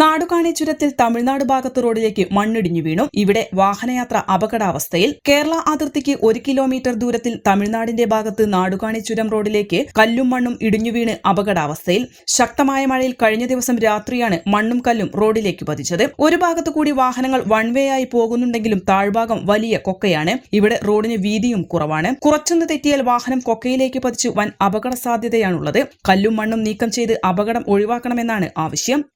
Nadukani ചുരത്തിൽ തമിഴ്നാട് ഭാഗത്ത് റോഡിലേക്ക് മണ്ണിടിഞ്ഞു വീണു. ഇവിടെ വാഹനയാത്ര അപകടാവസ്ഥയിൽ കേരള അതിർത്തിക്ക് ഒരു കിലോമീറ്റർ ദൂരത്തിൽ തമിഴ്നാടിന്റെ ഭാഗത്ത് നാടുകാണി ചുരം റോഡിലേക്ക് കല്ലും മണ്ണും ഇടിഞ്ഞു വീണ് അപകടാവസ്ഥയിൽ ശക്തമായ മഴയിൽ കഴിഞ്ഞ ദിവസം രാത്രിയാണ് മണ്ണും കല്ലും റോഡിലേക്ക് പതിച്ചത്. ഒരു ഭാഗത്തു കൂടി വാഹനങ്ങൾ വൺ വേ ആയി പോകുന്നുണ്ടെങ്കിലും താഴ്ഭാഗം വലിയ കൊക്കയാണ്. ഇവിടെ റോഡിന് വീതിയും കുറവാണ്. കുറച്ചൊന്ന് തെറ്റിയാൽ വാഹനം കൊക്കയിലേക്ക് പതിച്ച് വൻ അപകട സാധ്യതയാണുള്ളത്. കല്ലും മണ്ണും നീക്കം ചെയ്ത് അപകടം ഒഴിവാക്കണമെന്നാണ് ആവശ്യം.